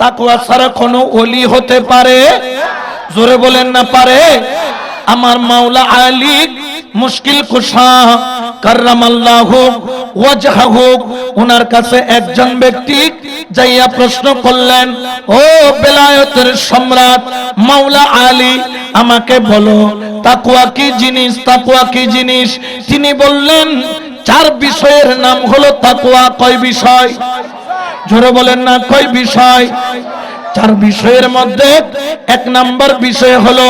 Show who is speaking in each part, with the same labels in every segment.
Speaker 1: তাকুয়া ছাড়া কোনো অলি হতে পারে? জোরে বলেন না পারে। আমার মাওলা আলী মুশকিল কুশা কার্রামাল্লাহু ওয়াজহাহু ওনার কাছে একজন ব্যক্তি যাইয়া প্রশ্ন করলেন, ও বেলায়েতের সম্রাট, মাওলা আলী, আমাকে বলো তাকুয়া কি জিনিস তাকুয়া কি জিনিস? তিনি বললেন, চার বিষয়ের নাম হলো তাকুয়া কয় বিষয়? জোরে বলেন না, কয় বিষয়? চার বিষয়ের মধ্যে এক নাম্বার বিষয় হলো,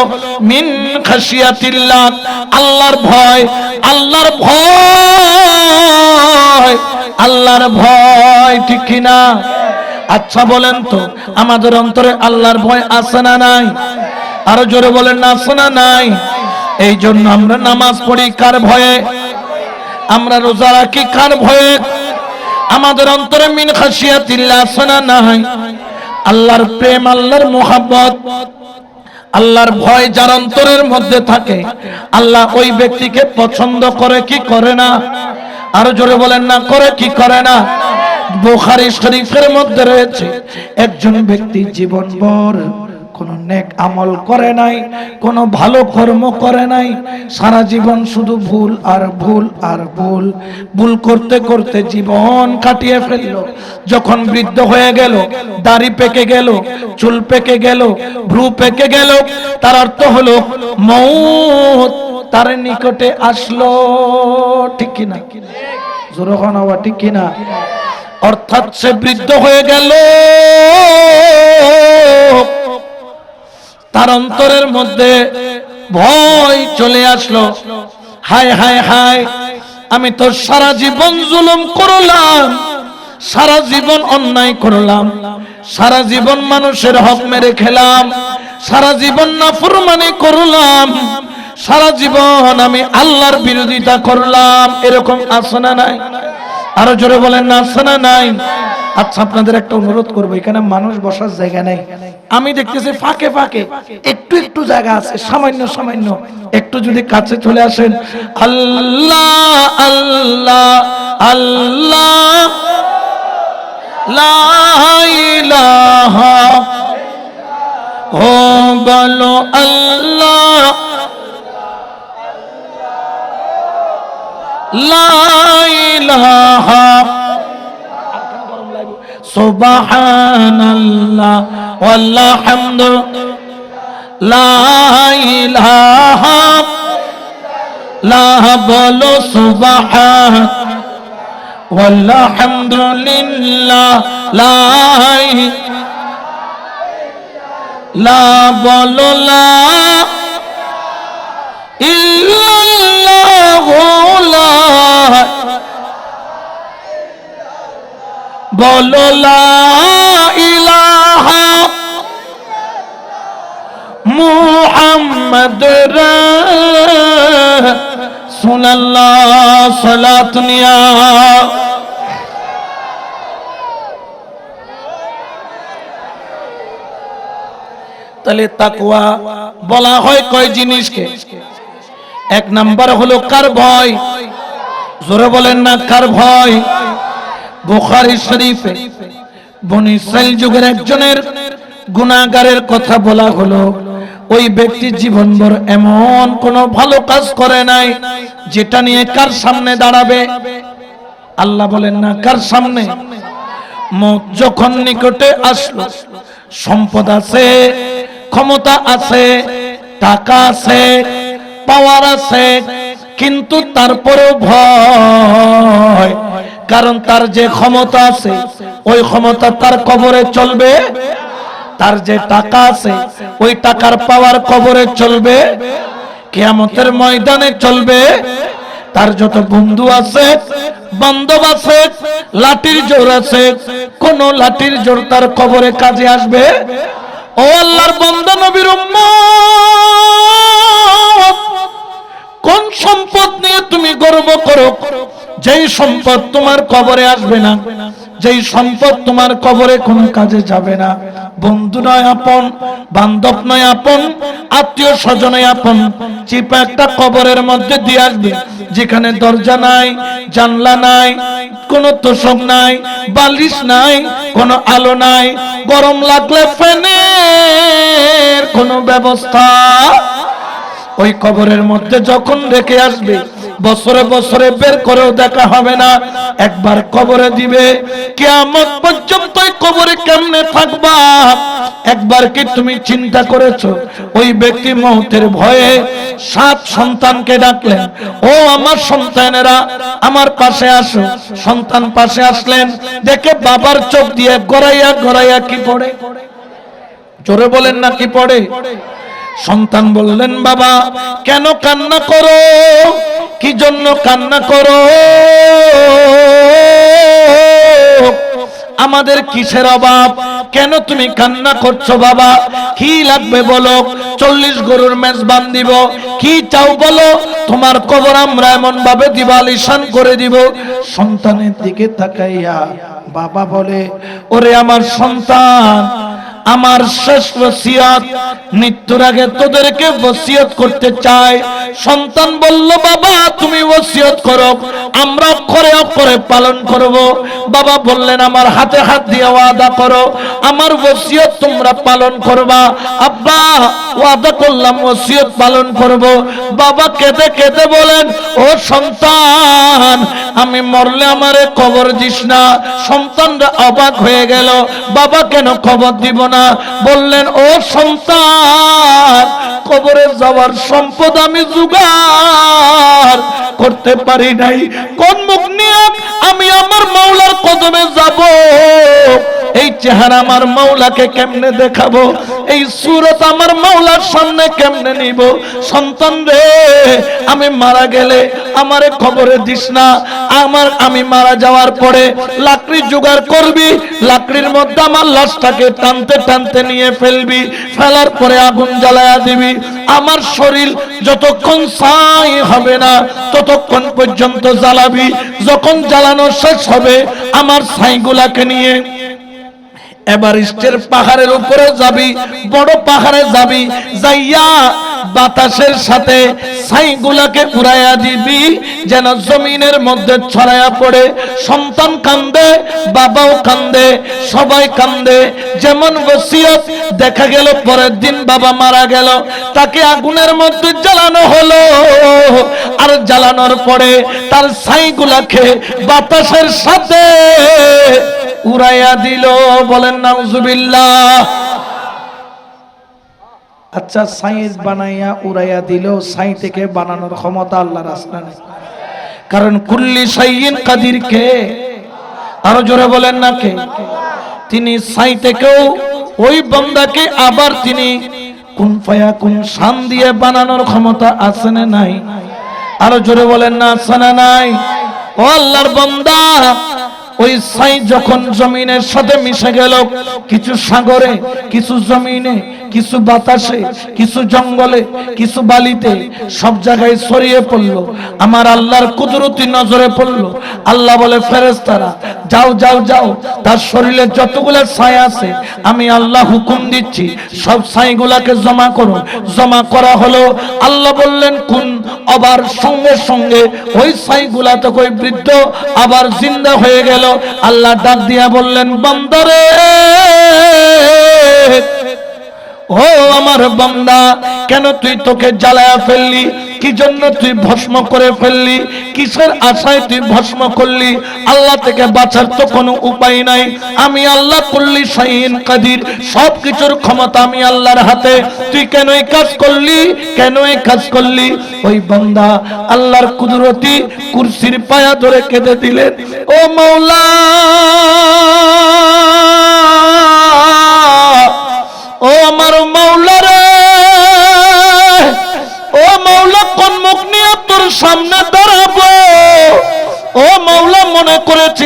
Speaker 1: মিন খাসিয়াতিল্লাহ আল্লাহর ভয় আল্লাহর ভয় আল্লাহর ভয়, ঠিক কিনা আচ্ছা বলেন তো, আমাদের অন্তরে আল্লাহর ভয় আছে না নাই? আরও জোরে বলেন না আছে না নাই? এই জন্য আমরা নামাজ পড়ি কার ভয়ে? আমরা রোজা রাখি কার ভয়ে? আমাদের অন্তরে মিন খাসিয়াতিল্লাহ আছে না নাই। আল্লাহর প্রেম, আল্লাহর মোহাব্বত, আল্লাহর ভয় যার অন্তরের মধ্যে থাকে, আল্লাহ ওই ব্যক্তিকে পছন্দ করে কি করে না? আরও জোরে বলেন না, করে কি করে না? বুখারী শরীফের মধ্যে রয়েছে, একজন ব্যক্তি জীবনভর কোন নেক আমল করে নাই, কোন ভালো কর্ম করে নাই। সারা জীবন শুধু ভুল আর ভুল আর ভুল। ভুল করতে করতে জীবন কাটিয়ে ফেলল। যখন বৃদ্ধ হয়ে গেল, দাড়ি পেকে গেল, চুল পেকে গেল, ভ্রু পেকে গেল, তার অর্থ হলো মৌত তার নিকটে আসলো। ঠিক কিনা জোরখান আবার ঠিক কিনা অর্থাৎ সে বৃদ্ধ হয়ে গেল। তার অন্তরের মধ্যে ভয় চলে আসলো। হায় হায় হায়, আমি তো সারা জীবন জুলুম করলাম, সারা জীবন অন্যায় করলাম, সারা জীবন মানুষের হক মেরে খেলাম, সারা জীবন না ফুরমানি করলাম, সারা জীবন আমি আল্লাহর বিরোধিতা করলাম। এরকম আসনা নাই? আরও জোরে বলেন আসনা নাই? আচ্ছা আপনাদের একটা অনুরোধ করব, এখানে মানুষ বসার জায়গা নেই। আমি দেখতেছি ফাঁকে ফাঁকে একটু একটু জায়গা আছে, সামান্য সামান্য। একটু যদি কাছে চলে আসেন, আল্লাহ আল্লাহ আল্লাহ, লা ইলাহা ও বলো আল্লাহ লা ইলাহা সুবহানাল্লাহ ওয়ালহামদ লা ইলাহা লা বলো সুবহান ওয়ালহামদুলিল্লাহ লা লা বলো লা ইল্লাল্লাহু বলো ইলাহা মুহাম্মদ তাহলে তাকুয়া বলা হয় কয় জিনিসকে? এক নাম্বার হলো কার ভয়? জোরে বলেন না কার ভয়? বুখারী শরীফে বনি যুগের একজনের গুনাহগারের কথা বলা হলো, ওই ব্যক্তি জীবনভর এমন কোন ভালো কাজ করে নাই যেটা নিয়ে কার সামনে দাঁড়াবে? আল্লাহ বলেন, না, কার সামনে? যখন নিকটে আসলো, সম্পদ আছে, ক্ষমতা আছে, টাকা আছে, পাওয়ার আছে, কিন্তু তারপরেও ভয়। কারণ তার যে ক্ষমতা আছে, ওই ক্ষমতা তার কবরে চলবে। তার যে টাকা আছে, ওই টাকার পাওয়ার কবরে চলবে। কেয়ামতের ময়দানে চলবে। তার যত বন্ধু আছে, বান্ধব আছে, লাঠির জোর আছে, কোন লাঠির জোর তার কবরে কাজে আসবে। ও আল্লাহর বন্ধ নবীর কোন সম্পদ নিয়ে তুমি গর্ব করো? যেই সম্পদ তোমার কবরে আসবে না, যেই সম্পদ তোমার কবরে কোন কাজে যাবে না। বন্ধু নয় আপন, বান্ধব নয় আপন, আত্মীয় স্বজনে আপন। চিপা একটা কবরের মধ্যে দিয়ে আসবে, যেখানে দরজা নাই, জানলা নাই, কোনো তোষক নাই, বালিশ নাই, কোনো আলো নাই, গরম লাগলে ফ্যানের কোনো ব্যবস্থা। ওই কবরের মধ্যে যখন রেখে আসবে বছরে বছরে বের করেও দেখা হবে না। একবার কবরে দিবে। কেমন পর্যন্ত কবরে কেমনে থাকবা? একবার কি তুমি চিন্তা করেছ? ওই ব্যক্তি মহতের ভয়ে সাত সন্তানকে ডাকলেন, ও আমার সন্তানেরা, আমার পাশে আসো। সন্তান পাশে আসলেন, দেখে বাবার চোখ দিয়ে গড়াইয়া গড়াইয়া কি পড়ে? জোরে বলেন না কি পড়ে? সন্তান বললেন, বাবা, কেন কান্না করো? কি জন্য কান্না করো? আমাদের কিসের অভাব? কেন তুমি কান্না করছ বাবা? কি লাগবে বলো? চল্লিশ গরুর মেজবান দিব। কি চাও বলো? তোমার কবর আমরা এমন ভাবে দিবালিশান করে দিব। সন্তানের দিকে তাকাইয়া বাবা বলে, ওরে আমার সন্তান আমার শেষ ওসিয়ত, মৃত্যুর আগে তোদেরকে ওসিয়ত করতে চাই। সন্তান বলল, বাবা, তুমি ওসিয়ত করো, আমরা করে অক্ষরে পালন করব। বাবা বললেন, আমার হাতে হাত দিয়ে ওয়াদা করো, আমার ওসিয়ত তোমরা পালন করবা। আব্বা, ওয়াদা করলাম, ওসিয়ত পালন করব। বাবা কেঁদে কেঁদে বলেন, ও সন্তান, আমি মরলে আমারে কবর দিস না। সন্তানরা অবাক হয়ে গেল, বাবা কেন খবর দিব না? বললেন, ও সন্তান, কবরে যাওয়ার সম্পদ আমি জুগার করতে পারি নাই। কোন মুখ নিয়ে আমি আমার মাওলার কদমে যাব? এই চেহারা আমার মাওলাকে কেমনে দেখাবো? এই সুরত আমার মাওলার সামনে কেমনে নিব? সন্তান রে, আমি মারা গেলে আমারে খবরে দিস না। আমার, আমি মারা যাওয়ার পরে লাকড়ি জোগাড় করবি, লাকড়ির মধ্যে আমার লাশটাকে টানতে টানতে নিয়ে ফেলবি, ফেলার পরে আগুন জ্বালায়া দিবি। আমার শরীর যতক্ষণ ছাই হবে না, ততক্ষণ পর্যন্ত জ্বালাবি। যখন জ্বালানো শেষ হবে, আমার ছাইগুলাকে নিয়ে এভারেস্টের পাহাড়ের উপরে যাবি, বড় পাহাড়ে যাবি, যাইয়া বাতাসের সাথে ছাইগুলাকে উড়াইয়া দিবি, যেন জমিনের মধ্যে ছড়াইয়া পড়ে। সন্তান কান্দে, বাবাও কান্দে, সবাই কান্দে। যেমন বসিয়ত দেখা গেল, পরের দিন বাবা মারা গেল। তাকে আগুনের মধ্যে জ্বালানো হলো। আর জ্বালানোর পরে তার ছাইগুলাকে বাতাসের সাথে উড়াইয়া দিল, বলেন, নাউজুবিল্লাহ। আচ্ছা সাইজ বানাইয়া উড়াইয়া দিল, সাই থেকে বানানোর ক্ষমতা আল্লাহর আসনা নেই। কারণ কুল্লি সাইয়িন কাদির কে? আরও জোরে বলেন না কে? তিনি সাই থেকেও ওই বন্দাকে আবার তিনি কোন ফায়া কোন শান দিয়ে বানানোর ক্ষমতা আছে না নাই? আরও জোরে বলেন না আছে না নাই? ও আল্লাহর বান্দা ওই সাই যখন জমিনের সাথে মিশে গেল কিছু সাগরে কিছু জমিনে কিছু বাতাসে, কিছু জঙ্গলে, কিছু বালিতে সব জায়গায় ছড়িয়ে পড়ল। আমার আল্লাহর কুদরতি নজরে পড়ল। আল্লাহ বলে ফেরেস্তারা যাও যাও যাও। তার শরীরে যতগুলো ছাই আছে, আমি আল্লাহ হুকুম দিচ্ছি। সব ছাইগুলাকে জমা করো। জমা করা হলো, আল্লাহ বললেন কোন আবার সঙ্গে সঙ্গে ওই ছাইগুলা তো কই বৃদ্ধ আবার জিন্দা হয়ে গেল। আল্লাহ ডাক দিয়া বললেন, বন্দরে ও আমার বান্দা, কেন তুই তোকে জ্বালায়া ফেললি? কি জন্য তুই ভস্ম করে ফেললি? কিসের আশায় তুই ভস্ম করলি? আল্লাহ থেকে বাঁচার তো কোনো উপায় নাই। আমি আল্লাহ করলি শাহিন কাদির সব কিছুর ক্ষমতা আমি আল্লাহর হাতে। তুই কেন এই কাজ করলি? কেন এই কাজ করলি? ওই বান্দা আল্লাহর কুদরতি কুরসির পায়া ধরে কেঁদে দিলেন। ও মাওলা!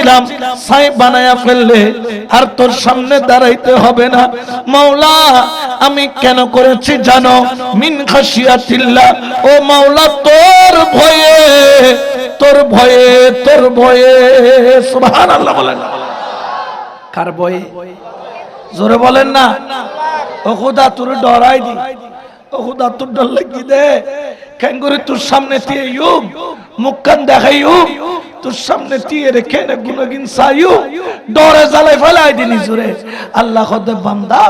Speaker 1: করেছিলাম সাই বানায়া ফেললে আর তোর সামনে দাঁড়াইতে হবে না। মাওলা, আমি কেন করেছি জানো? মিন খাসিয়াতিল্লাহ ও মাওলা, তোর ভয়ে তোর ভয়ে তোর ভয়ে। সুবহানাল্লাহ বলেন। কার ভয়ে? জোরে বলেন না। ও খুদা, তোর ডরাই দি। ও খুদা, তোর ডর লাগি দে? করে তোর সামনে দিয়ে ইউম, মুখ কান দেখাই ইউম, তোর সামনে দিয়ে রেখে রে গুনগিন সাইউ ডরে জ্বালাই ফেলাই দিনি জুরে আল্লাহ খদে বান্দা,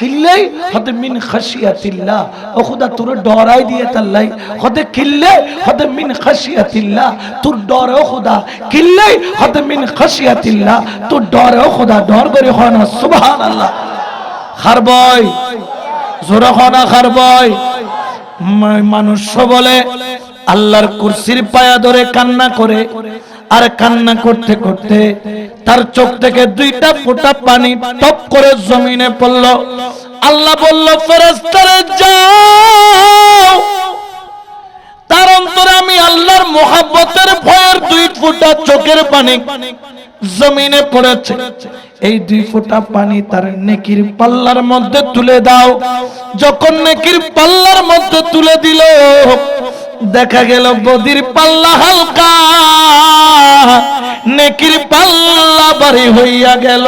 Speaker 1: কিল্লেই হদে মিন খাশিয়াতিল্লাহ। ও খুদা, তোর ডরাই দিয়ে তাল্লাই। হদে কিল্লে হদে মিন খাশিয়াতিল্লাহ। তোর ডরে ও খুদা, কিল্লেই হদে মিন খাশিয়াতিল্লাহ। তোর ডরে ও খুদা, ডর করে হয় না, সুবহানাল্লাহ। খার বয়, জোরে হয় না, খার বয়। মানুষ বলে, আল্লাহর কুরসির পায়া ধরে কান্না করে। আর কান্না করতে করতে তার চোখ থেকে দুইটা ফোঁটা পানি টপ করে জমিনে পড়ল। আল্লাহ বলল ফেরেস্তারে যাও। তার অন্তরে আমি আল্লাহর মোহাব্বতের ভয়ের দুই ফোঁটা চোখের পানি জমিনে পড়েছে। এই দুই ফোঁটা পানি তার নেকির পাল্লার মধ্যে তুলে দাও। যখন নেকির পাল্লার মধ্যে তুলে দিল, দেখা গেল বদির পাল্লা হালকা। নেকির পাল্লা বাড়ি হইয়া গেল।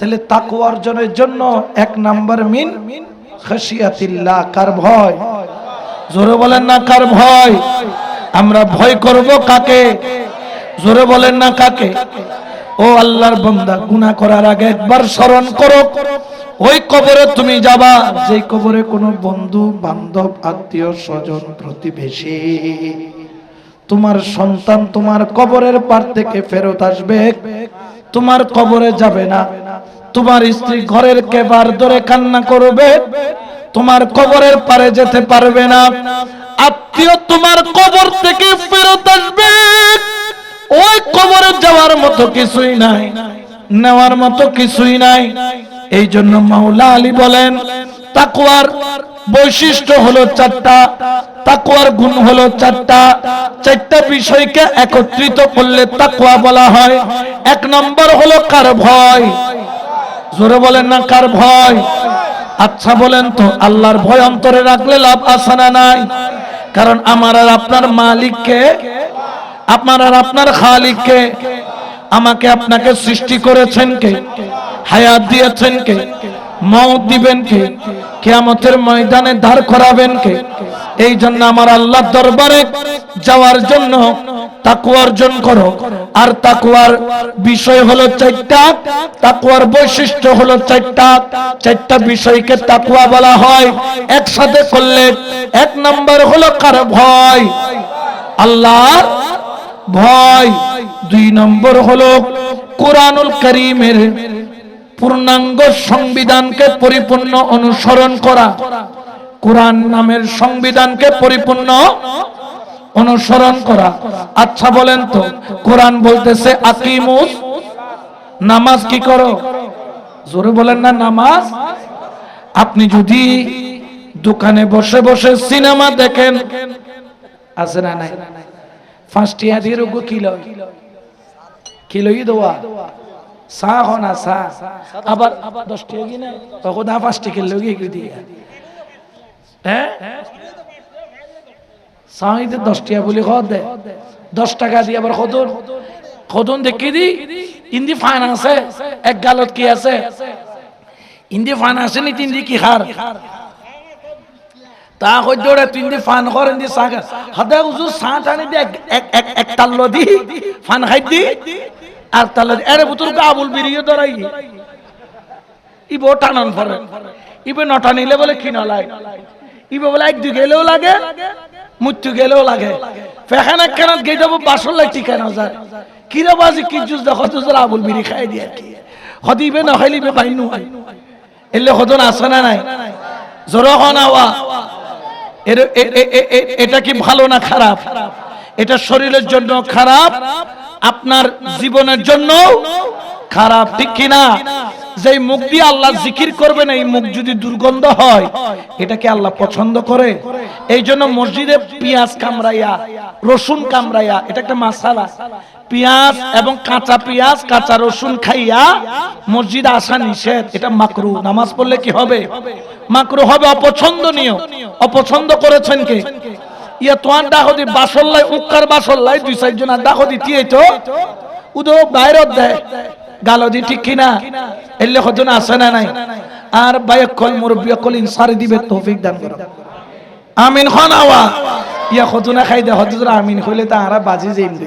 Speaker 1: তাহলে তাকু অর্জনের জন্য এক নাম্বার মিন খাসিয়াতিল্লাহ কার ভয় জোরে বলেন না কার ভয় আমরা ভয় করব কাকে? জোরে বলেন না কাকে? ও আল্লাহর বান্দা, গুনাহ করার আগে একবার স্মরণ করো। ওই কবরে তুমি যাবা, যেই কবরে কোনো বন্ধু, বান্ধব, আত্মীয়, স্বজন, প্রতিবেশী, তোমার সন্তান তোমার কবরের পার থেকে ফেরত আসবে। তোমার কবরে যাবে না। তোমার স্ত্রী ঘরের কেবার ধরে কান্না করবে। তোমার কবরের পারে যেতে পারবে না। আত্মীয় তোমার কবর থেকে ফেরত আসবে। ওই কবরে যাওয়ার মতো কিছুই নাই, নেওয়ার মতো কিছুই নাই। এই জন্য মাওলা আলী বলেন তাকুয়ার বৈশিষ্ট্য হলো চারটা তাকুয়ার গুণ হলো চারটা। চারটা বিষয়কে একত্রিত করলে তাকুয়া বলা হয়। এক নম্বর হলো কার ভয়। জোরে বলেন না, কার ভয়। আচ্ছা বলেন তো, আল্লাহর ভয় অন্তরে রাখলে লাভ আসানা নাই? কারণ আমার আর আপনার মালিককে আপনার আর আপনার খালিককে আমাকে আপনাকে সৃষ্টি করেছেন কে? হায়াত দিয়েছেন কে? মৌত দিবেন কে? কেয়ামতের ময়দানে দাঁড় করাবেন কে? এই জন্য আমার আল্লাহ দরবারে যাওয়ার জন্য তাকুয়া অর্জন করো। আর তাকুয়ার বিষয় হলো চারটা। তাকুয়ার বৈশিষ্ট্য হলো চারটা। চারটা বিষয়কে তাকুয়া বলা হয়। একসাথে করলে এক নম্বর হলো কার ভয়। আল্লাহর ভয়। দুই নম্বর হলো কোরআনুল করিমের পূর্ণাঙ্গ সংবিধানকে পরিপূর্ণ অনুসরণ করা। কোরআন নামের সংবিধানকে পরিপূর্ণ অনুসরণ করা। আচ্ছা বলেন তো, কোরআন বলতেছে আকিমুস, নামাজ কি করো? জোরে বলেন না, নামাজ। আপনি যদি দোকানে বসে বসে সিনেমা দেখেন, আছে না নাই? পাঁচটি হাতির উগু কিলো। কিলোই দেওয়া। চা হনা চা। আবার দশ টাকা কিনে, তখন দা পাঁচটি কিলো গিয়ে দিয়ে হ্যাঁ চাহিদা দশ টাকা বলে খদ দে। দশ টাকা দিয়ে আবার কদন কদন দেখি দি? ইন্দি ফান আছে এক গালত কি আছে? ইন্দি ফান আছে নি তিন কি হার তা হইদরে তিন দি ফান করেন দি সাগা। হাদা হুজুর সা টানি দি এক এক এক তাল্লো দি ফান খাই দি। আর তাল্লো দি, এরে বুতুর আবুল বিরিয়ে ধরাই। ইবো টানান ফরে ইবে নটা নিলে বলে কি নলাই ইবে বলে এক দুই গেলেও লাগে মৃত্যু গেলেও লাগে। ফেখানা কেন গেট বাসর লাগছি কেন যায় কিরা বাজি, কি জুস দেখো তুজোর আবুল বিড়ি খাই দিয়ে কি? হদি ইবে নখাইলিবে বাইনু হয়। এলে হদন আছে না নাই? জোর হওয়া এটা কি ভালো না খারাপ? এটা শরীরের জন্য খারাপ, আপনার জীবনের জন্য খারাপ, ঠিক কিনা? যে মুখ দিয়ে আল্লাহ জিকির করবেন, এই মুখ যদি দুর্গন্ধ হয় এটাকে আল্লাহ পছন্দ করে? এই জন্য মসজিদে পেঁয়াজ কামড়াইয়া, রসুন কামড়াইয়া, এটা একটা মাসালা। পেঁয়াজ এবং কাঁচা পেঁয়াজ, কাঁচা রসুন খাইয়া মসজিদে আসা নিষেধ। এটা মাকরু। নামাজ পড়লে কি হবে? মাকরু হবে অপছন্দনীয়। অপছন্দ করেছেন কে? ইয়া তোমার ডাকদি বাসল্লাই উক্কার বাসল্লাই দুই চারজন আর ডাকদি দিয়ে তো। উদো বাইরত দেয় গালদি ঠিক কিনা? এলে হজন আছে না নাই? আর বায়কল মুরব্বী কল ইনসারি দিবে, তৌফিক দান করো। আমিন খন আওয়া ইয়া খতুনা খাই দে হতুর আমিন হইলে তা আরা বাজি যাইম দে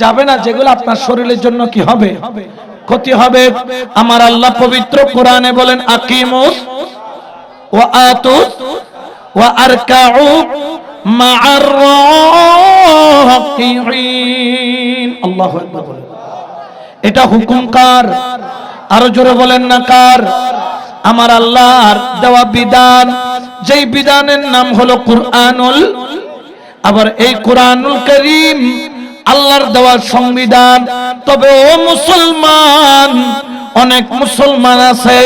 Speaker 1: যাবে না যেগুলো আপনার শরীরের জন্য কি হবে? ক্ষতি হবে। আমার আল্লাহ পবিত্র কোরআনে বলেন, আকিমুস ওয়া আতুস ওয়া আরকাউ এটা হুকুম কার? আরও জোরে বলেন না কার? আমার আল্লাহর দেওয়া বিধান, যেই বিধানের নাম হলো কুরআনুল, আবার এই কোরআনুল করিম আল্লাহর দেওয়া সংবিধান। তবে ও মুসলমান, অনেক মুসলমান আছে,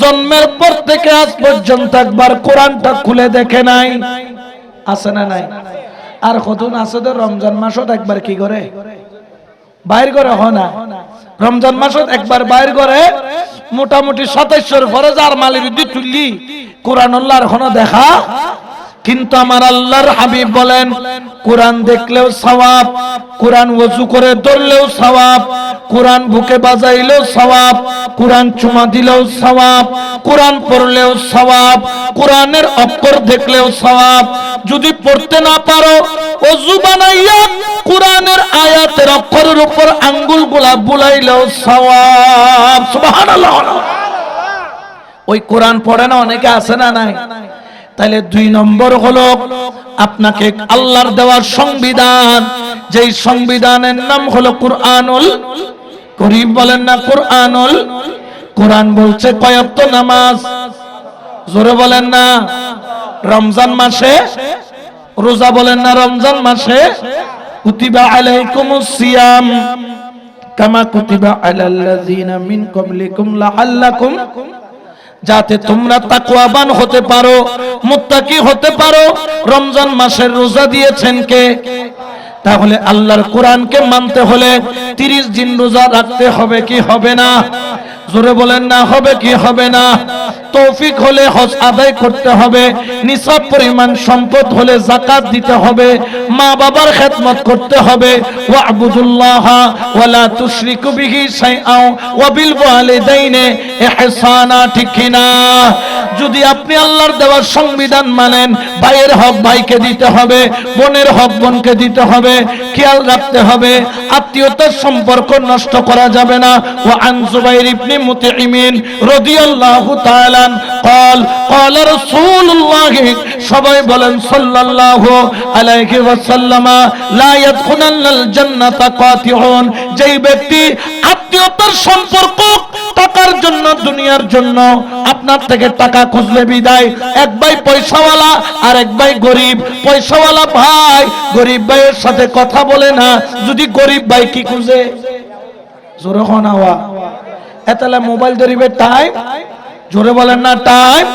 Speaker 1: জন্মের পর থেকে আজ পর্যন্ত একবার কোরআনটা খুলে দেখে নাই। আছে না নাই? আর কতদিন আছে তো? রমজান মাসত একবার কি করে? বাইর করে হ না? রমজান মাসত একবার বাইর করে, মোটামুটি সাতাইশর ফরজ আর মালির তুললি। কোরআন আল্লাহর দেখা কিন্তু আমার আল্লাহর হাবিব বলেন, কোরআন দেখলেও সওয়াব, কোরআন ওযু করে ধরলেও সওয়াব, কোরআন বুকে বাজাইলেও সওয়াব, কোরআন চুমা দিলেও সওয়াব, কোরআন পড়লেও সওয়াব, কোরআনের অক্ষর দেখলেও সওয়াব। যদি পড়তে না পারো, ওযু বানাইয়া কোরআনের আয়াতের অক্ষরের উপর আঙ্গুল আঙ্গুলগুলা বুলাইলেও সুবহানাল্লাহ। ওই কোরআন পড়ে না, অনেকে আছে না নাই? তাহলে দুই নম্বর হলো আপনাকে আল্লাহর দেওয়ার সংবিধান। যেই সংবিধানের নাম হলো কোরআনুল করিম বলেন না কোরআনুল? কোরআন বলছে কয়ত্ত নামাজ। জোরে বলেন না। রমজান মাসে রোজা বলেন না রমজান মাসে? কুতিবা আলাইকুমুস সিয়াম কামা কুতিবা আলাল্লাযিনা মিন ক্বাবলিকুম লাআল্লাকুম যাতে তোমরা তাকুয়াবান হতে পারো, মুত্তাকি হতে পারো। রমজান মাসের রোজা দিয়েছেন কে? তাহলে আল্লাহর কোরআনকে মানতে হলে 30 দিন রোজা রাখতে হবে কি হবে না? জোরে বলেন না, হবে কি হবে না? তৌফিক হলে হজ আদায় করতে হবে, নিসাব পরিমাণ সম্পদ হলে জাকাত দিতে হবে, মা বাবার খেদমত করতে হবে, ওয়াবুদুল্লাহ ওয়ালা তুশরিকু বিহি শাইআ ওয়া বিল ওয়ালিদাইনি ইহসানা ঠিক কিনা? যদি আপনি আল্লাহর দেওয়ার সংবিধান মানেন ভাইয়ের হক ভাইকে দিতে হবে বোনের হক বোনকে দিতে হবে খেয়াল রাখতে হবে আত্মীয়তার সম্পর্ক নষ্ট করা যাবে না ও আন জুবাইর ইবনে মুতাইমিন রাদিয়াল্লাহু তাআলা قال قال رسول الله সবাই বলেন, সাল্লাল্লাহু আলাইহি ওয়াসাল্লাম, লা ইয়াদখুলাল জান্নাতা কাতিউন। যেই ব্যক্তি আত্মীয়তার সম্পর্ক টাকার জন্য, দুনিয়ার জন্য, আপনার থেকে টাকা খুঁজলে বিদায়। এক ভাই পয়সাওয়ালা আর এক ভাই গরিব। পয়সাওয়ালা ভাই, গরিব ভাইয়ের সাথে কথা বলে না। যদি গরিব ভাই কি খুঁজে? জোরে হওয়া এতালে মোবাইল ধরিবে টাইম জোরে বলেন না টাইম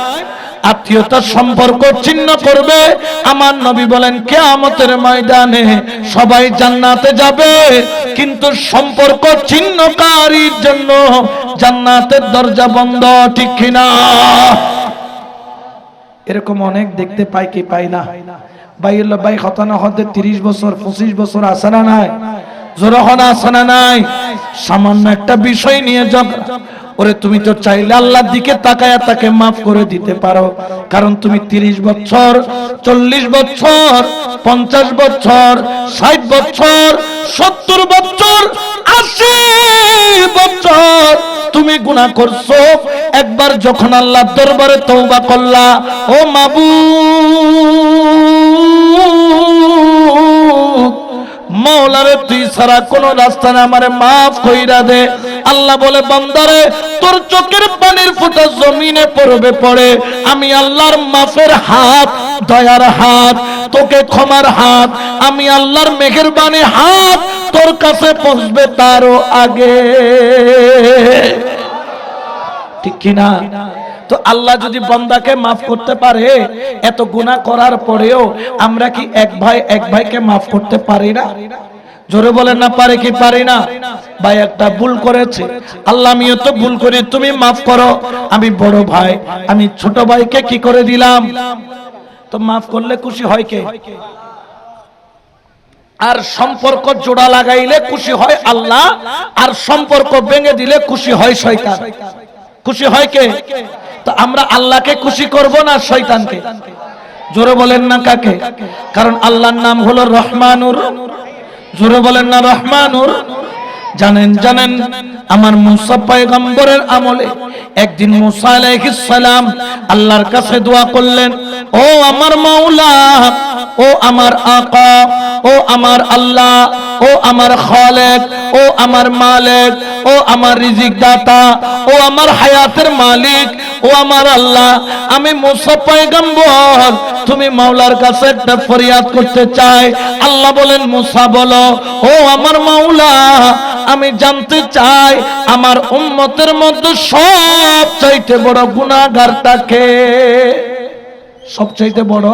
Speaker 1: আত্মীয়তার সম্পর্ক ছিন্ন করবে। আমার নবী বলেন, কেয়ামতের ময়দানে সবাই জান্নাতে যাবে। কিন্তু সম্পর্ক ছিন্নকারীর জন্য জান্নাতের দরজা বন্ধ, ঠিক কিনা? এরকম অনেক দেখতে পাই কি পাই না। বাইর বাই হতানা হতে তিরিশ বছর, পঁচিশ বছর আসে না নাই? জোরহন আসে না নাই? সামান্য একটা বিষয় নিয়ে ঝগড়া ওরে, তুমি তো চাইলে আল্লাহর দিকে তাকায়া তাকে মাফ করে দিতে পারো। কারণ তুমি তিরিশ বছর, চল্লিশ বছর, পঞ্চাশ বছর, ষাট বছর, সত্তর বছর, আশি বছর তুমি গুণা করছ। একবার যখন আল্লাহ দরবারে তৌবা করলা, ও মাবু মৌলারে তুই ছাড়া কোন রাস্তা না, আমারে মাফ কইরা দে। আল্লাহ বলে, বান্দারে, তোর চোখের পানির ফুটা জমিনে পড়বে, পড়ে। আমি আল্লাহর মাফের হাত, দয়ার হাত, তোকে ক্ষমার হাত। আমি আল্লাহর মেঘের বাণী হাত তোর কাছে পৌঁছবে তারও আগে। ঠিক কিনা তো আল্লাহ যদি বন্দাকে মাফ করতে পারে, এত গুনাহ করার পরেও আমরা কি এক ভাই, এক ভাইকে মাফ করতে পারি না? জোরে বলেন না, পারে কি, পারি না? ভাই, একটা ভুল করেছে। আল্লাহ, আমিও তো ভুল করি, তুমি মাফ করো। আমি বড় ভাই, আমি ছোট ভাইকে কি করে দিলাম? তো মাফ করলে খুশি হয় কে? আর সম্পর্ক জোড়া লাগাইলে খুশি হয় আল্লাহ, আর সম্পর্ক ভেঙে দিলে খুশি হয় শয়তান। খুশি হয় কে? তো আমরা আল্লাহকে খুশি করব না শয়তানকে? জোরে বলেন না কাকে? কারণ আল্লাহর নাম হলো রহমানুর জোরে বলেন না, রহমানুর। জানেন জানেন, আমার মুসা পয়গম্বরের আমলে একদিন মুসা আলাইহিস সালাম আল্লাহর কাছে দোয়া করলেন, ও আমার মাওলা, ও আমার আকা, ও আমার আল্লাহ ও আমার খালেক, ও আমার মালিক, ও আমার রিজিক দাতা ও আমার হায়াতের মালিক, ও আমার আল্লাহ। আমি মুসা পয়গম্বর, তুমি মাওলার কাছে একটা ফরিয়াদ করতে চাই। আল্লাহ বলেন, মুসা বলো, ও আমার মাওলা, আমি জানতে চাই, আমার উম্মতের মধ্যে সব চাইতে বড় গুণাগারটাকে সবচাইতে বড়?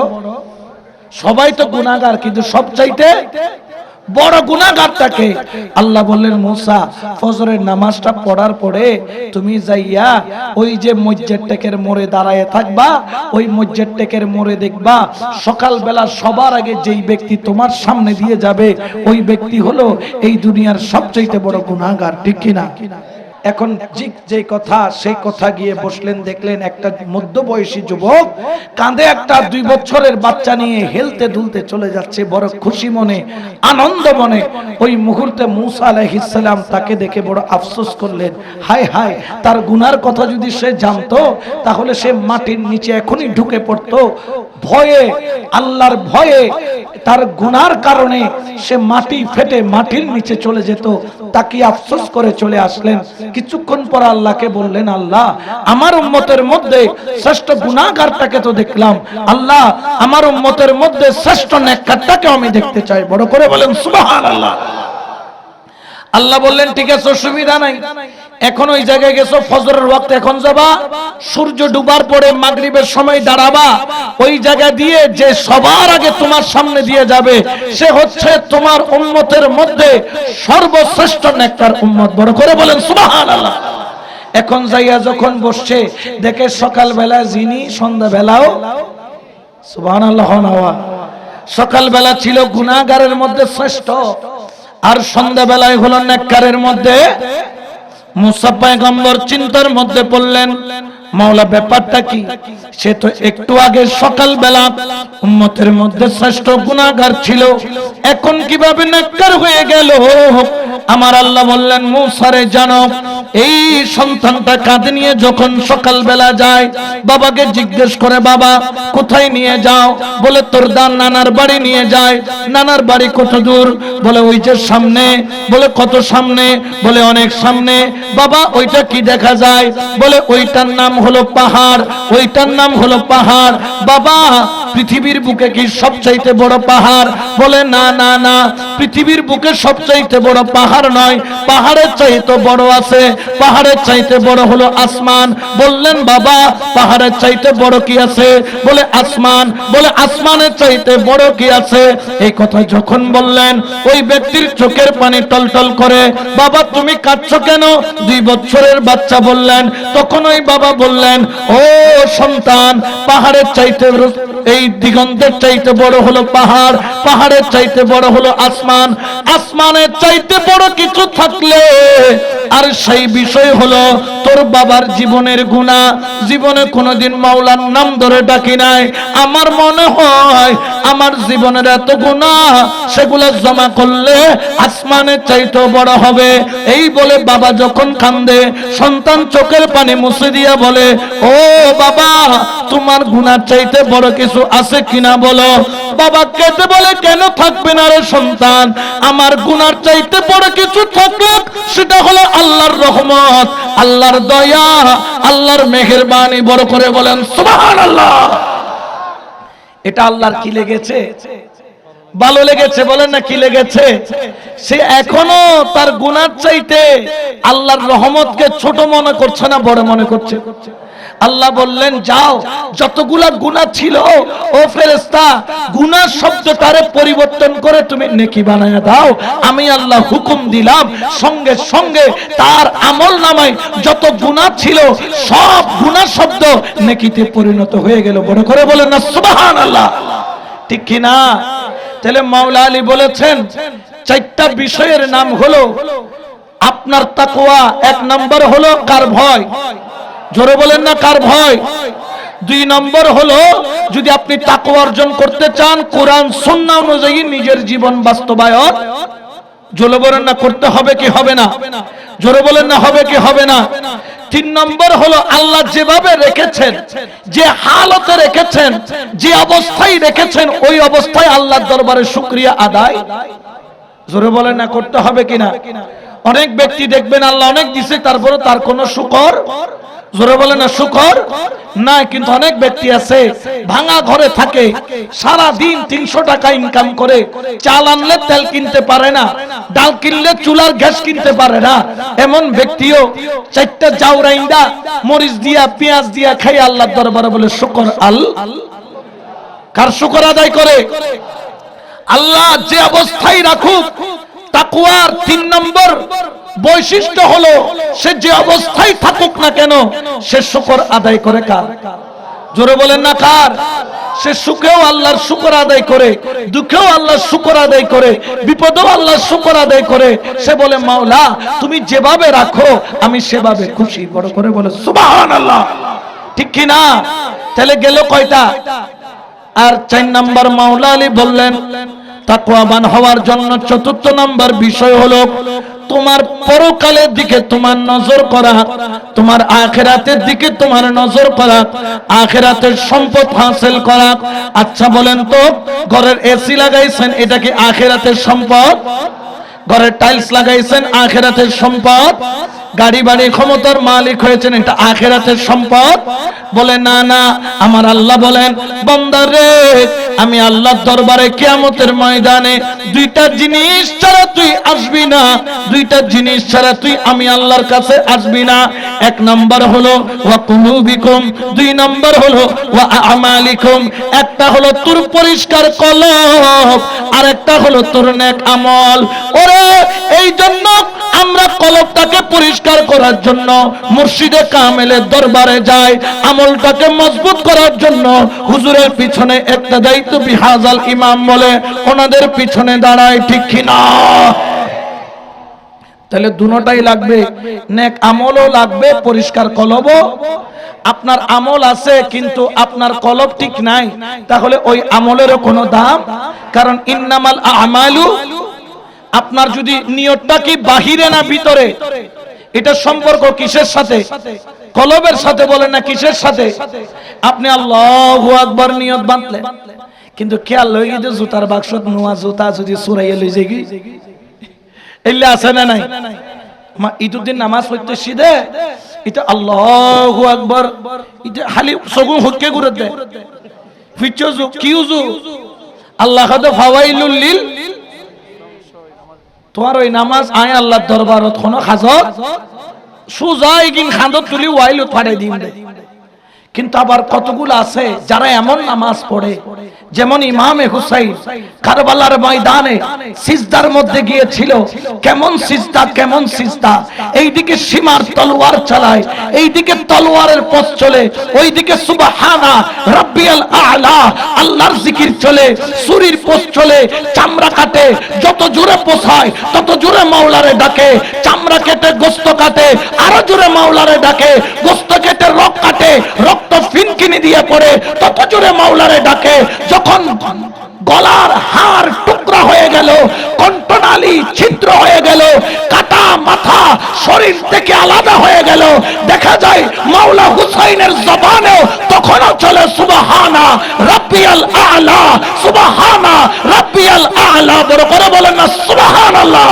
Speaker 1: সবাই তো গুনাহগার, কিন্তু সবচাইতে বড় গুনাহগারটাকে। আল্লাহ বললেন, মুসা, ফজরের নামাজটা পড়ার পরে তুমি যাইয়া ওই যে মসজিদ টেকের মোড়ে দাঁড়ায় থাকবা, ওই মসজিদ টেকের মোড়ে দেখবা সকালবেলা সবার আগে যেই ব্যক্তি তোমার সামনে দিয়ে যাবে, ওই ব্যক্তি হলো এই দুনিয়ার সবচেয়ে বড় গুনাগার ঠিক কিনা? এখন যে- কথা, সেই কথা গিয়ে বসলেন, দেখলেন একটা মধ্যবয়সী যুবক কাঁধে একটা দুই বছরের বাচ্চা নিয়ে হেলতে দুলতে চলে যাচ্ছে, বড় খুশি মনে, আনন্দ মনে। ওই মুহূর্তে মুসা আলাইহিসসালাম তাকে দেখে বড় আফসোস করলেন, হায় হায়, তার গুনার কথা যদি সে জানতো, তাহলে সে মাটির নিচে এখনই ঢুকে পড়তো। ভয়ে, আল্লাহর ভয়ে, তার গুনার কারণে সে মাটি ফেটে মাটির নিচে চলে যেত। তাকে আফসোস করে চলে আসলেন। কিছুক্ষণ পর আল্লাহকে বললেন, আল্লাহ, আমার উম্মতের মধ্যে শ্রেষ্ঠ গুনাহগারটাকে তো দেখলাম। আল্লাহ, আমার উম্মতের মধ্যে শ্রেষ্ঠ নেককারটাকে আমি দেখতে চাই। বড় করে বলেন, সুবহানাল্লাহ। আল্লাহ বললেন, ঠিক আছে, অসুবিধা নাই। এখন ওই জায়গায় গেছো, ফজরের ওয়াক্ত এখন যাবা। সূর্য ডুবার পরে মাগরিবের সময় দাঁড়াবা। ওই জায়গা দিয়ে যে সবার আগে তোমার সামনে দিয়ে যাবে, সে হচ্ছে তোমার উম্মতের মধ্যে সর্বশ্রেষ্ঠ নেককার উম্মত। বড় করে বলেন, সুবহানাল্লাহ। এখন যাইয়া যখন বসছে, দেখে সকালবেলা যিনি, সন্ধ্যাবেলাও, সুবহানাল্লাহ নওয়া সকালবেলা ছিল গুনাহগারের মধ্যে শ্রেষ্ঠ। আর সন্ধ্যাবেলায় হলো নেককারের মধ্যে মুসা পয়গম্বর চিন্তার মধ্যে পড়লেন মাওলা, ব্যাপারটা কি? সে তো একটু আগে সকালবেলা উম্মতের মধ্যে শ্রেষ্ঠ গুনাহগার ছিল। এখন কীভাবে নেককার হয়ে গেল? আমার আল্লাহ বললেন, মুসারে, জানো, এই সন্তানটা কাঁধে নিয়ে যখন সকালবেলা যায়, বাবাকে জিজ্ঞেস করে, বাবা, কোথায় নিয়ে যাও? বলে, তোর দান নানার বাড়ি নিয়ে যায়। নানার বাড়ি কত দূর? বলে, ওই যে সামনে। বলে, কত সামনে? বলে, অনেক সামনে। বাবা, ওইটা কি দেখা যায়? বলে, ওইটার নাম হলো পাহাড় ওইটার নাম হলো পাহাড়। বাবা পৃথিবীর বুকে কি সবচাইতে বড় পাহাড়? বলে, না না না, পৃথিবীর বুকে সবচাইতে বড় পাহাড় নয়। পাহাড়ের চাইতে বড় আছে, পাহাড়ের চাইতে বড় হলো আসমান। বললেন, বাবা, পাহাড়ের চাইতে বড় কি আছে? বলে, আসমান। বলে, আসমানের চাইতে বড় কি আছে? এই কথা যখন বললেন, ওই ব্যক্তির চোখের পানি টলটল করে, বাবা, তুমি কাঁদছো কেন? দুই বছরের বাচ্চা বললেন। তখন ওই বাবা বললেন, ও সন্তান, পাহাড়ের চাইতে এই দিগন্তের চাইতে বড় হলো পাহাড়, পাহাড়ের চাইতে বড় হলো আসমান। আসমানের চাইতে বড় কিছু থাকলে আর সেই বিষয় হলো, তোর বাবার জীবনের গুণা, জীবনে কোনোদিন মাওলার নাম ধরে ডাকি নাই। আমার মনে হয়, আমার জীবনের এত গুণা, সেগুলো জমা করলে আসমানের চাইতে বড় হবে। এই বলে বাবা যখন কান্দে, সন্তান চোখের পানি মুছে দিয়া বলে, ও বাবা, তোমার গুণার চাইতে বড় কিছু আছে কিনা বলো? বাবা কেটে বলে, কেন থাকবে না রে সন্তান? আমার গুণার চাইতে বড় কিছু থাকলে সেটা হলো আল্লাহর রহমত, আল্লাহর দয়া, আল্লাহর মেহেরবানি বড় করে বলেন, সুবহানাল্লাহ। এটা আল্লাহর কি লেগেছে? ভালো লেগেছে, বলেন না কি লেগেছে? সে এখনও তার গুনার চাইতে আল্লাহর রহমতকে ছোট মনে করছে না, বড় মনে করছে? আল্লাহ বললেন, যাও, যতগুলা গুনাহ ছিল, ও ফেরেশতা, গুনাহ শব্দটারে পরিবর্তন করে তুমি নেকি বানায়া দাও। আমি আল্লাহ হুকুম দিলাম, সঙ্গে সঙ্গে তার আমল নামায় যত গুনাহ ছিল, সব গুনাহ শব্দ নেকিতে পরিণত হয়ে গেল। বড় করে বলেন না, সুবহানাল্লাহ। ঠিক কি না? তাহলে মাওলা আলী বলেছেন, চারটা বিষয়ের নাম হলো, আপনার তাকওয়া এক নম্বর হলো কার ভয়? জোরে বলেন না, কার ভয়? দুই নম্বর হলো, যদি আপনি তাকওয়া অর্জন করতে চান, কোরআন সুন্নাহ অনুযায়ী নিজের জীবন বাস্তবায়ন। জোরে বলেন না, করতে হবে কি হবে না? জোরে বলেন না, হবে কি হবে না? তিন নম্বর হলো, আল্লাহ যেভাবে রেখেছেন, যে হালতে রেখেছেন, যে অবস্থায় রেখেছেন, ওই অবস্থায় আল্লাহর দরবারে শুকরিয়া আদায়। জোরে বলেন না, করতে হবে কিনা অনেক ব্যক্তি দেখবেন, আল্লাহ অনেক দিছে তারপরে তার কোনো শুকর জোরে বলে না, শুকর? না কিন্তু অনেক ব্যক্তি আছে, ভাঙা ঘরে থাকে সারা দিন তিনশো টাকা ইনকাম করে, চাল আনলে তেল কিনতে পারে না, ডাল কিনলে চুলার গ্যাস কিনতে পারে না। এমন ব্যক্তিও চারটা জাউরাইন্দা মরিচ দিয়া, পেঁয়াজ দিয়া খাই আল্লাহ দরবারে বলে, শুকর আল কার শুকর আদায় করে? আল্লাহ যে অবস্থায় রাখুক, তাকুয়ার তিন নম্বর বৈশিষ্ট্য হলো সে যে অবস্থায় থাকুক না কেন, সে শুকর আদায় করে কার? জোরে বলেন না কার? সে সুখেও আল্লাহর শুকর আদায় করে, দুঃখেও আল্লাহর শুকর আদায় করে, বিপদেও আল্লাহর শুকর আদায় করে। সে বলে, মাওলা, তুমি যেভাবে রাখো, আমি সেভাবে খুশি। বড় করে বলে, সুবহানাল্লাহ। ঠিক কি না? তাহলে গেল কয়টা? আর চার নাম্বার মাওলা আলী বললেন, তাকওয়াবান হওয়ার জন্য চতুর্থ নাম্বার বিষয় হলো তোমার পরকালের দিকে তোমার নজর করা, তোমার আখেরাতের দিকে তোমার নজর করা, আখেরাতের সম্পদ হাসিল করা। আচ্ছা বলেন তো, ঘরের এসি লাগাইছেন, এটা কি আখেরাতের সম্পদ? ঘরের টাইলস লাগাইছেন, আখেরাতের সম্পদ? গাড়ি বাড়ি ক্ষমতার মালিক হয়েছেন, এটা আখেরাতের সম্পদ? বলে, না না, আমার আল্লাহ বলেন বন্দারে আমি আল্লাহর দরবারে কিয়ামতের ময়দানে দুইটা জিনিস ছাড়া তুই আসবি না। দুইটা জিনিস ছাড়া তুই আমি আল্লাহর কাছে আসবি না। এক নাম্বার হলো, ওয়া কুলুবিকুম। দুই নাম্বার হলো, ওয়া আমালিকুম। একটা হলো তোর পরিষ্কার কলব আর একটা হলো তোর নেক আমল। ওরে এই জন্য আমরা কলবটাকে পরিষ্কার করার জন্য মুর্শিদে কামেলের দরবারে যাই, আমলটাকে মজবুত করার জন্য হুজুরের পিছনে একটা দায়িত্ব বিহাজাল ইমাম বলে ওনাদের পিছনে দাঁড়ায় ঠিক কিনা? তাহলে দুটাই লাগবে। নেক আমলও লাগবে, পরিষ্কার কলবও। আপনার আমল আছে, কিন্তু আপনার কলব ঠিক নাই, তাহলে ওই আমলেরও কোনো দাম? কারণ ইন্নামাল আমালু, আপনার যদি নিয়তটা কি বাহিরে না ভিতরে? এটা সম্পর্ক কিসের সাথে? কলবের সাথে বলেন না কিসের সাথে? আপনি আল্লাহ আকবার নিয়ত বাঁধলেন। কিন্তু খেয়াল হয়ে গেছে জুতার বাক্স নোয়া জুতা যদি সুরাইয়া লই যাই এলে আছে না নাই? মা নামাজ পড়তে সিধে এটা আল্লাহ আকবার। খালি সগুন হককে ঘুরে দেয় ফিচজু কি উজু? আল্লাহ খাদে ফাওয়াইলুল লিল। তোমার ওই নামাজ আয় আল্লাহর দরবারত কোনো খাজত? সুজা এগিন খান্দত তুলি ওয়াইল ফাড়াই দিন দে। কিন্তু আবার কতগুলো আছে যারা এমন নামাজ পড়ে? যেমন ইমামে হুসাইন, কারবালার ময়দানে সিজদার মধ্যে গিয়েছিল। কেমন সিজদা কেমন সিজদা? এইদিকে সীমার তলোয়ার চালায়, এইদিকে তলোয়ারের পথ চলে, ওইদিকে সুবহানা রাব্বিয়াল আলা, আল্লাহর জিকির চলে, সুরির পথ চলে, চামড়া কাটে, যত জোরে পোষায়, তত জোরে মাওলারে ডাকে, চামড়া কেটে, গোস্ত কাটে, আরও জোরে মাওলারে ডাকে, গোস্ত কেটে, রক কাটে রক্ত ফিনকিনি দিয়ে পড়ে তত জোরে মাওলারে ডাকে। যখন গলার হাড় টুকরা হয়ে গেল, কণ্ঠনালী ছিদ্র হয়ে গেল, কাটা মাথা শরীর থেকে আলাদা হয়ে গেল, দেখা যায় মাওলা হুসাইনের জবানেও তখনও চলে, সুবহানা রাব্বিয়াল আলা, সুবহানা রাব্বিয়াল আলা। বড় করে বলেন না, সুবহানাল্লাহ।